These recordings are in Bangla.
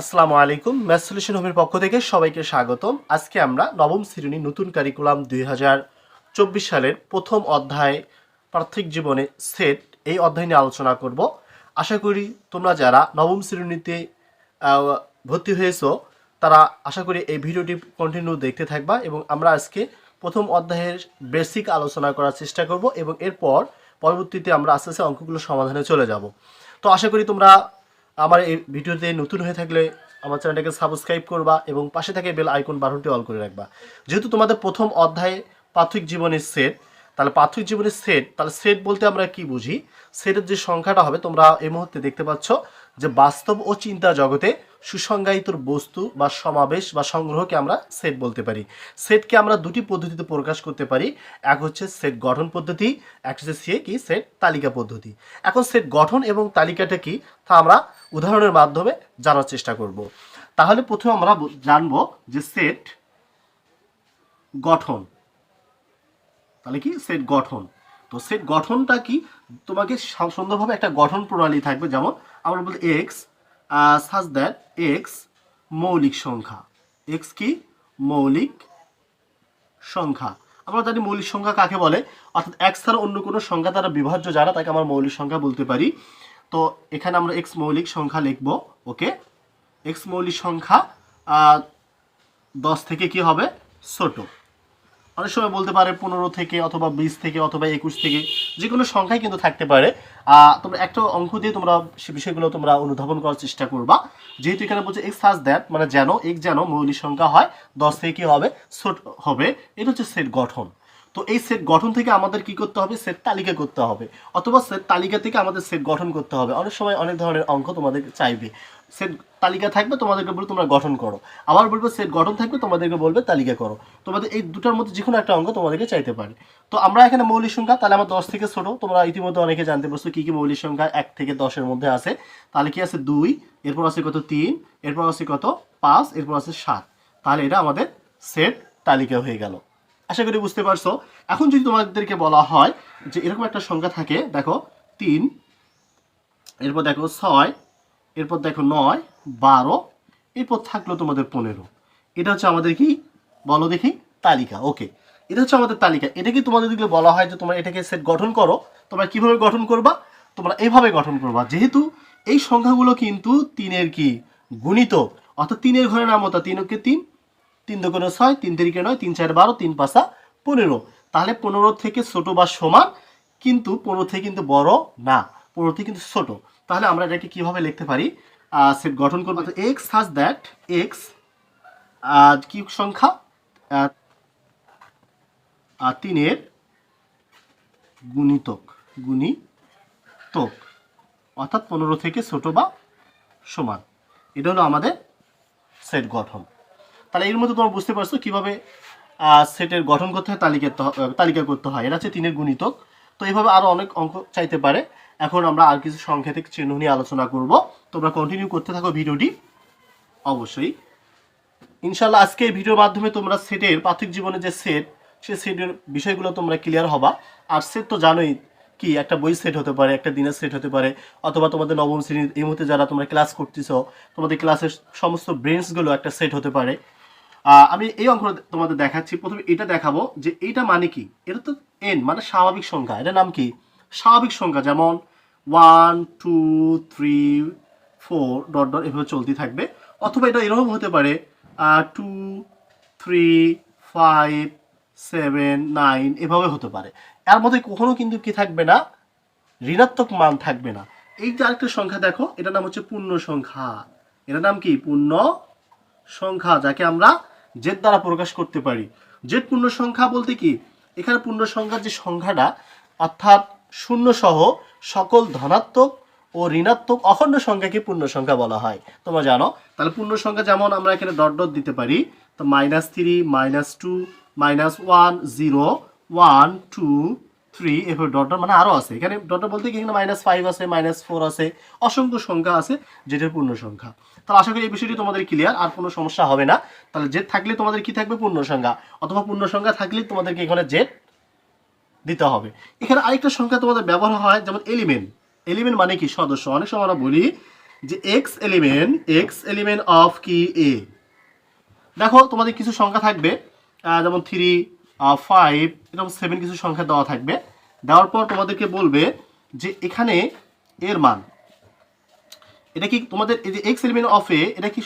আসসালামু আলাইকুম। ম্যাথ সলিউশন হোমের পক্ষ থেকে সবাইকে স্বাগতম। আজকে আমরা নবম শ্রেণির নতুন কারিকুলাম দুই হাজার চব্বিশ সালের প্রথম অধ্যায় পার্থিক জীবনে সেট এই অধ্যায় নিয়ে আলোচনা করব। আশা করি তোমরা যারা নবম শ্রেণীতে ভর্তি হয়েছো, তারা আশা করি এই ভিডিওটি কন্টিনিউ দেখতে থাকবা এবং আমরা আজকে প্রথম অধ্যায়ের বেসিক আলোচনা করার চেষ্টা করব এবং এরপর পরবর্তীতে আমরা আস্তে আস্তে অঙ্কগুলো সমাধানে চলে যাব। তো আশা করি তোমরা আমার এই ভিডিওতে নতুন হয়ে থাকলে আমার চ্যানেলটাকে সাবস্ক্রাইব করবা এবং পাশে থাকে বেল আইকন বাটনটি অল করে রাখবা। যেহেতু তোমাদের প্রথম অধ্যায়ে পার্থিক জীবনের সেট তাহলে পার্থিক জীবনের সেট তাহলে সেট বলতে আমরা কি বুঝি? সেটের যে সংখ্যাটা হবে, তোমরা এই মুহূর্তে দেখতে পাচ্ছ যে বাস্তব ও চিন্তা জগতে সুসংজ্ঞায়িত বস্তু বা সমাবেশ বা সংগ্রহকে আমরা সেট বলতে পারি। সেটকে আমরা দুটি পদ্ধতিতে প্রকাশ করতে পারি। এক হচ্ছে সেট গঠন পদ্ধতি, এক হচ্ছে সে কি সেট তালিকা পদ্ধতি। এখন সেট গঠন এবং তালিকাটা কি তা আমরা উদাহরণের মাধ্যমে জানার চেষ্টা করব। তাহলে প্রথমে আমরা জানব যে সেট গঠন। তাহলে কি সেট গঠন? তো সেট গঠনটা কি? তোমাকে সুন্দরভাবে একটা গঠন প্রণালী থাকবে। যেমন আমরা বলি এক্স সাজ দ্যাট এক্স মৌলিক সংখ্যা। এক্স কি? মৌলিক সংখ্যা। আমরা জানি মৌলিক সংখ্যা কাকে বলে? অর্থাৎ এক্স ছাড়া অন্য কোনো সংখ্যা দ্বারা বিভাজ্য যারা, তাকে আমরা মৌলিক সংখ্যা বলতে পারি। তো এখানে আমরা এক্স মৌলিক সংখ্যা লিখব, ওকে? এক্স মৌলিক সংখ্যা দশ থেকে কি হবে? ছোট। অনেক সময় বলতে পারে পনেরো থেকে অথবা বিশ থেকে অথবা একুশ থেকে যে কোনো সংখ্যাই কিন্তু থাকতে পারে। তোমরা একটা অঙ্ক দিয়ে তোমরা সে বিষয়গুলো তোমরা অনুধাবন করার চেষ্টা করবা। যেহেতু এখানে বলছে এক্স হাজ দ্যাট মানে যেন এক যেন মৌলিক সংখ্যা হয়, দশ থেকে কি হবে? ছোট হবে। এটা হচ্ছে সেট গঠন। তো এই সেট গঠন থেকে আমাদের কি করতে হবে? সেট তালিকা করতে হবে। অথবা সেট তালিকা থেকে আমাদের সেট গঠন করতে হবে। অনেক সময় অনেক ধরনের অঙ্ক তোমাদের চাইবে। সেট তালিকা থাকবে, তোমাদেরকে বলবে তোমরা গঠন করো। আবার বলবে সেট গঠন থাকবে, তোমাদেরকে বলবে তালিকা করো। তোমাদের এই দুটার মধ্যে যে কোনো একটা অঙ্ক তোমাদেরকে চাইতে পারে। তো আমরা এখানে মৌলিক সংখ্যা, তাহলে আমার দশ থেকে ছোট তোমরা ইতিমধ্যে অনেকে জানতে পারছ কী কী মৌলিক সংখ্যা এক থেকে দশের মধ্যে আছে। তাহলে কি আছে দুই, এরপর আছে কত তিন, এরপর আছে কত পাঁচ, এরপর আছে সাত। তাহলে এটা আমাদের সেট তালিকা হয়ে গেল। আশা করি বুঝতে পারছ? এখন যদি তোমাদেরকে বলা হয় যে এরকম একটা সংখ্যা থাকে, দেখো তিন, এরপর দেখো ছয় এরপর দেখো নয়, বারো, এরপর থাকল তোমাদের পনেরো। এটা হচ্ছে আমাদের কি? বলো দেখি, তালিকা, ওকে। এটা হচ্ছে আমাদের তালিকা। এটা কি তোমাদের দিকে বলা হয় যে তোমরা এটাকে সেট গঠন করো, তোমরা কীভাবে গঠন করবা? তোমরা এইভাবে গঠন করবা। যেহেতু এই সংখ্যাগুলো কিন্তু তিনের কি? গুণিত। অর্থাৎ তিনের ঘরের নাম হতো তিনকে তিন তিন দোকানে ছয়, তিন তিরিকে নয়, তিন চার বারো, তিন পাঁচা পনেরো। তাহলে পনেরো থেকে ছোট বা সমান কিন্তু পনেরো থেকে কিন্তু বড় না। পনেরো থেকে কিন্তু ছোট। তাহলে আমরা এটাকে কীভাবে লিখতে পারি? সেট গঠন করব। এক্স হাজ দ্যাট এক্স কি সংখ্যা তিনের গুণিতক গুণিতক, অর্থাৎ পনেরো থেকে ছোট বা সমান। এটা হলো আমাদের সেট গঠন। তাহলে এর মধ্যে তোমরা বুঝতে পারছ কীভাবে সেটের গঠন করতে হয়, তালিকা তালিকা করতে হয়। এটা হচ্ছে তিনের গুণিতক। তো এইভাবে আরও অনেক অঙ্ক চাইতে পারে। এখন আমরা আর কিছু সংখ্যাতিক চিহ্ন নিয়ে আলোচনা করব। তোমরা কন্টিনিউ করতে থাকো ভিডিওটি। অবশ্যই। ইনশাল্লাহ আজকে এই ভিডিওর মাধ্যমে তোমরা সেটের পার্থিক জীবনে যে সেট সে সেটের বিষয়গুলো তোমরা ক্লিয়ার হবা। আর সেট তো জানোই কি, একটা বই সেট হতে পারে, একটা দিনের সেট হতে পারে, অথবা তোমাদের নবম শ্রেণির এই মুহূর্তে যারা তোমরা ক্লাস করতেছো, তোমাদের ক্লাসের সমস্ত ব্রেঞ্চগুলো একটা সেট হতে পারে। আমি এই অঙ্ক তোমাদের দেখাচ্ছি। প্রথমে এটা দেখাবো যে এইটা মানে কি? এটা তো এন মানে স্বাভাবিক সংখ্যা। এটার নাম কি? স্বাভাবিক সংখ্যা। যেমন one two three four dot dot এভাবে চলতে থাকবে। অথবা এটা এরকম হতে পারে two three five seven nine এভাবে হতে পারে। এর মধ্যে কখনো কিন্তু কি থাকবে না? ঋণাত্মক মান থাকবে না। এই যে আরেকটা সংখ্যা দেখো, এটার নাম হচ্ছে পূর্ণ সংখ্যা। এটার নাম কি? পূর্ণ সংখ্যা, যাকে আমরা জেদ দ্বারা প্রকাশ করতে পারি। জেদ পূর্ণ সংখ্যা বলতে কি? এখানে পূর্ণ সংখ্যার যে সংখ্যাটা, অর্থাৎ শূন্য সহ সকল ধনাত্মক ও ঋণাত্মক অখণ্ড সংখ্যাকে পূর্ণ সংখ্যা বলা হয়। তোমরা জানো, তাহলে পূর্ণ সংখ্যা যেমন আমরা এখানে ডট ডট দিতে পারি, তো minus three minus two minus one zero one two three এভাবে ডট মানে আরও আছে। এখানে ডট বলতে কি? এখানে মাইনাস ফাইভ আছে মাইনাস ফোর আছে, অসংখ্য সংখ্যা আছে যেটার পূর্ণ সংখ্যা। তাহলে আশা করি এই বিষয়টি তোমাদের ক্লিয়ার আর কোনো সমস্যা হবে না। তাহলে জেড থাকলে তোমাদের কি থাকবে? পূর্ণ সংখ্যা। অথবা পূর্ণ সংখ্যা থাকলে তোমাদেরকে এখানে জেড দিতে হবে। এখানে আরেকটা সংখ্যা তোমাদের ব্যবহার হয়, যেমন এলিমেন্ট এলিমেন্ট মানে কি? সদস্য। অনেক সময় আমরা বলি যে x element x element of কি এ দেখো, তোমাদের কিছু সংখ্যা থাকবে যেমন থ্রি ফাইভ এরকম সেভেন কিছু সংখ্যা দেওয়া থাকবে। দেওয়ার পর তোমাদেরকে বলবে যে এখানে এর মান। এটা কি তোমাদের, এই যে এক্স এলিমেন্ট অফ এ এটা কি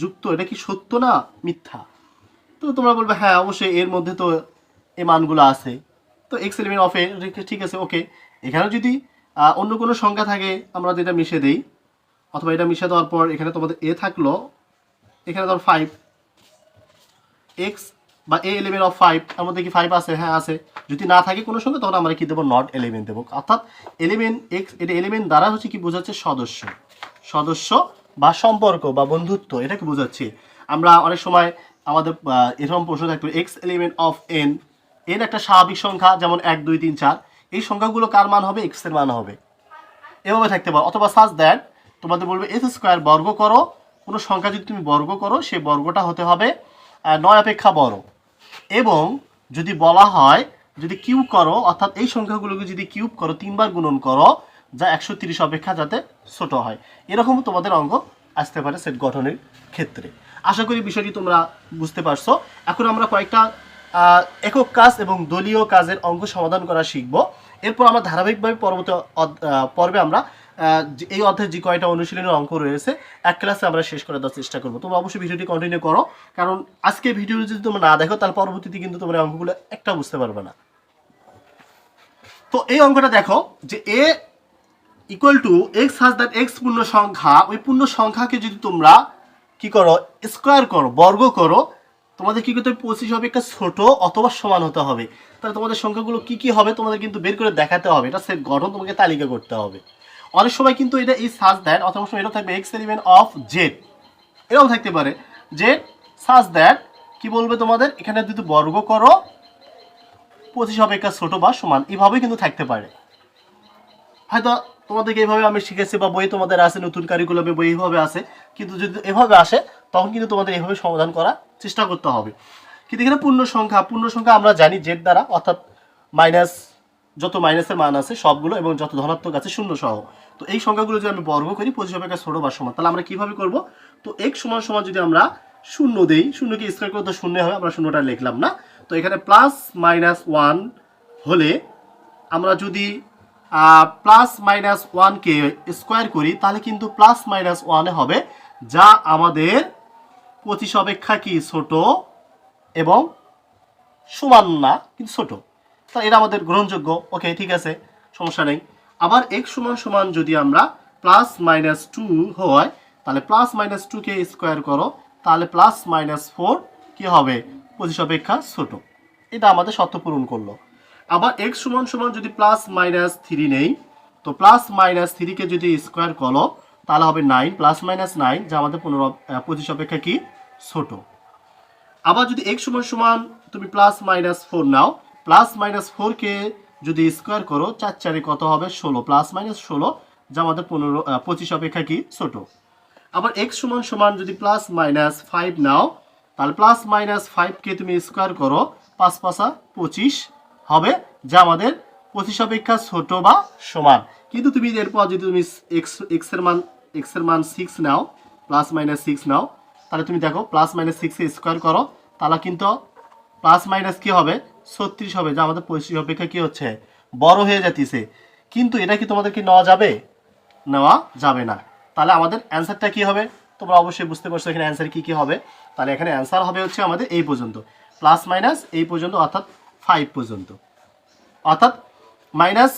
যুক্ত? এটা কি সত্য না মিথ্যা? তো তোমরা বলবে হ্যাঁ অবশ্যই এর মধ্যে তো এই মানগুলো আছে। তো এক্স এলিমেন্ট অফ ঠিক আছে ওকে এখানে যদি অন্য কোনো সংখ্যা থাকে, আমরা যেটা মিশে দেই, অথবা এটা মিশে দেওয়ার পর এখানে তোমাদের এ থাকল, এখানে ধর ফাইভ এক্স বা এ এলিমেন্ট অফ ফাইভ তার মধ্যে কি ফাইভ আছে? হ্যাঁ আছে। যদি না থাকে কোনো সঙ্গে তখন আমরা কি দেবো? নট এলিমেন্ট দেবো। অর্থাৎ এলিমেন্ট এক্স এটা এলিমেন্ট দ্বারা হচ্ছে কি বোঝাচ্ছে সদস্য। সদস্য বা সম্পর্ক বা বন্ধুত্ব এটাকে বোঝাচ্ছি? আমরা অনেক সময় আমাদের এরকম প্রশ্ন থাকবে x element of N N একটা স্বাভাবিক সংখ্যা, যেমন এক, দুই, তিন, চার। এই সংখ্যাগুলো কার মান হবে? এক্সের মান হবে। এভাবে থাকতে পারো। অথবা সাজ দ্যাট তোমাদের বলবে এস স্কোয়ার বর্গ করো। কোনো সংখ্যা যদি তুমি বর্গ করো সেই বর্গটা হতে হবে নয় অপেক্ষা বড়। এবং যদি বলা হয়, যদি কিউব করো, অর্থাৎ এই সংখ্যাগুলোকে যদি কিউব করো, তিনবার গুণন করো, যা একশো তিরিশ অপেক্ষা যাতে ছোট হয়। এরকম তোমাদের অঙ্ক আসতে পারে সেট গঠনের ক্ষেত্রে। আশা করি বিষয়টি তোমরা বুঝতে পারছ। এখন আমরা কয়েকটা একক কাজ এবং দলীয় কাজের অঙ্ক সমাধান করা শিখব। এরপর আমরা ধারাবাহিকভাবে পরবর্তী পর্বে আমরা এই অধ্যায়ের যে কয়টা অনুশীলনের অঙ্ক রয়েছে, এক ক্লাসে আমরা শেষ করে দেওয়ার চেষ্টা করব। তোমরা অবশ্যই ভিডিওটি কন্টিনিউ করো, কারণ আজকে ভিডিও যদি তোমরা না দেখো, তাহলে পরবর্তীতে কিন্তু তোমরা অঙ্কগুলো একটা বুঝতে পারবে না। তো এই অঙ্কটা দেখো যে A equal to x has that x পূর্ণ সংখ্যা ওই পূর্ণ সংখ্যাকে যদি তোমরা কি করো স্কোয়ার করো, বর্গ করো তোমাদের কি করতে হবে পঁচিশ অপেক্ষা ছোট অথবা সমান হতে হবে। তাহলে তোমাদের সংখ্যাগুলো কি কি হবে তোমাদের কিন্তু বের করে দেখাতে হবে। এটা সেট গঠন তোমাকে তালিকা করতে হবে। অনেক সময় কিন্তু এটা এই সাজ দ্যাট অথবা সময় এটা থাকবে এক্স এলিমেন্ট অফ জেড এরকম থাকতে পারে। যে সাজ দ্যাট কি বলবে তোমাদের? এখানে যদি বর্গ করো, পঁচিশ অপেক্ষা ছোট বা সমান। এভাবেই কিন্তু থাকতে পারে। হয়তো তোমাদেরকে এইভাবে আমি শিখেছি বা বই তোমাদের আছে, নতুন কারিকুলামে বই এইভাবে আছে। কিন্তু যদি এভাবে আসে, তখন কিন্তু তোমাদের এইভাবে সমাধান করার চেষ্টা করতে হবে। কিন্তু এখানে পূর্ণ সংখ্যা পূর্ণ সংখ্যা আমরা জানি জেড দ্বারা, অর্থাৎ মাইনাস যত মাইনাসের মান আছে সবগুলো এবং যত ধনাত্মক আছে শূন্য সহ। তো এই সংখ্যাগুলো যদি আমি বর্গ করি, পঁচিশ অপেক্ষা ছোট বা সমান, তাহলে আমরা কীভাবে করব? তো এক সমান সমান যদি আমরা শূন্য দেই, শূন্যকে স্কোয়ার করতে শূন্য হবে, আমরা শূন্যটা লিখলাম না। তো এখানে প্লাস মাইনাস ওয়ান হলে আমরা যদি প্লাস মাইনাস ওয়ানকে স্কোয়ার করি, তাহলে কিন্তু প্লাস মাইনাস ওয়ানে হবে যা আমাদের পঁচিশ অপেক্ষা কি ছোট এবং সমান না, কিন্তু ছোট? তা এটা আমাদের গ্রহণযোগ্য। ওকে ঠিক আছে, সমস্যা নেই। আবার এক সমান সমান যদি আমরা প্লাস মাইনাস টু হয়, তাহলে প্লাস মাইনাস টুকে স্কোয়ার করো, তাহলে প্লাস মাইনাস ফোর কী হবে? পঁচিশ অপেক্ষা ছোট। এটা আমাদের শর্ত পূরণ করল। আবার এক্স সমান সমান যদি প্লাস মাইনাস থ্রি নেই, তো প্লাস মাইনাস থ্রিকে যদি স্কোয়ার করো তাহলে হবে নাইন প্লাস মাইনাস নাইন যা আমাদের পনেরো পঁচিশ অপেক্ষা কি? ছোট। আবার যদি এক্স সমান সমান তুমি plus minus four now plus minus ফোরকে যদি স্কোয়ার করো, চার চারে কত হবে? ষোলো। প্লাস মাইনাস ষোলো, যা আমাদের পনেরো পঁচিশ অপেক্ষা কি? ছোট। আবার এক্স সমান সমান যদি প্লাস মাইনাস ফাইভ নাও, তাহলে প্লাস মাইনাস ফাইভকে তুমি স্কোয়ার করো, পাঁচ পাঁচা পঁচিশ হবে, যা আমাদের পঁচিশ অপেক্ষা ছোট বা সমান। কিন্তু তুমি এরপর যদি তুমি এক্স এক্সের মান এক্সের মান six now plus minus six now. তাহলে তুমি দেখো প্লাস মাইনাস সিক্সে স্কোয়ার করো, তাহলে কিন্তু প্লাস মাইনাস কি হবে? ছত্রিশ হবে, যা আমাদের পঁচিশ অপেক্ষা কি হচ্ছে? বড় হয়ে যাতিছে কিন্তু এটা কি তোমাদেরকে নেওয়া যাবে? নেওয়া যাবে না। তাহলে আমাদের অ্যান্সারটা কি হবে? তোমরা অবশ্যই বুঝতে পারছ এখানে অ্যান্সার কি কি হবে। তাহলে এখানে অ্যান্সার হবে হচ্ছে আমাদের এই পর্যন্ত। প্লাস মাইনাস এই পর্যন্ত, অর্থাৎ ফাইভ পর্যন্ত। অর্থাৎ minus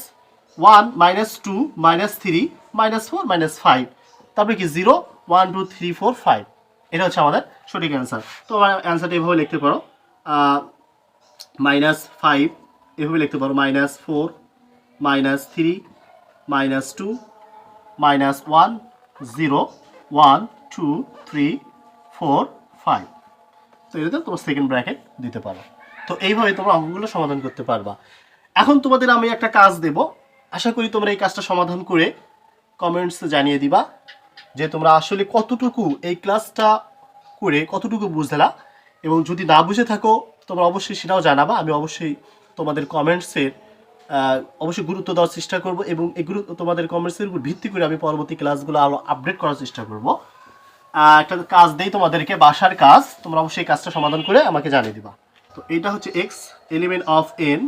one minus two minus three minus four minus five তারপরে কি zero one two three four five এটা হচ্ছে আমাদের সঠিক অ্যান্সার তো আমার অ্যান্সারটা এভাবে লিখতে পারো মাইনাস ফাইভ এভাবে লিখতে পারো minus four minus three minus two minus one zero one two three four five তো এটাতে তোমার সেকেন্ড ব্র্যাকেট দিতে পারো। তো এইভাবে তোমরা অঙ্কগুলো সমাধান করতে পারবা। এখন তোমাদের আমি একটা কাজ দেব। আশা করি তোমরা এই কাজটা সমাধান করে কমেন্টসে জানিয়ে দিবা। যে তোমরা আসলে কতটুকু এই ক্লাসটা করে কতটুকু বুঝলা এবং যদি না বুঝে থাকো তোমরা অবশ্যই সেটাও জানাবা। আমি অবশ্যই তোমাদের কমেন্টসের অবশ্যই গুরুত্ব দেওয়ার চেষ্টা করব এবং এগুলো তোমাদের কমেন্টসের উপর ভিত্তি করে আমি পরবর্তী ক্লাসগুলো আরও আপডেট করার চেষ্টা করব। একটা কাজ দেই তোমাদেরকে বাসার কাজ। তোমরা অবশ্যই কাজটা সমাধান করে আমাকে জানিয়ে দিবা। তো এটা হচ্ছে x element of N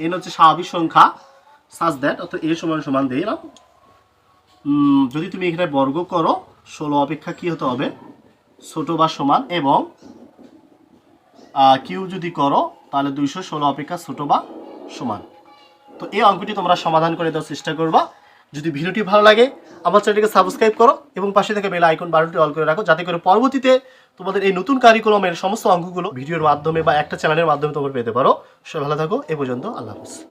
N হচ্ছে স্বাভাবিক সংখ্যা সাজ দ্যাট অর্থাৎ এ সমান সমান উম, যদি তুমি এখানে বর্গ করো, ষোলো অপেক্ষা কি হতে হবে? ছোট বা সমান এবং কিউ যদি করো, তাহলে দুইশো ষোলো অপেক্ষা ছোট বা সমান। তো এই অঙ্কটি তোমরা সমাধান করে দেওয়ার চেষ্টা করবা। যদি ভিডিওটি ভালো লাগে, আমার চ্যানেলটিকে সাবস্ক্রাইব করো এবং পাশে থেকে বেল আইকন বাটনটি অল করে রাখো, যাতে করে পরবর্তীতে তোমাদের এই নতুন কারিকুলামের সমস্ত অঙ্কগুলো ভিডিওর মাধ্যমে বা একটা চ্যানেলের মাধ্যমে তোমরা পেতে পারো। সবাই ভালো থাকো, এ পর্যন্ত আল্লাহ হাফিজ।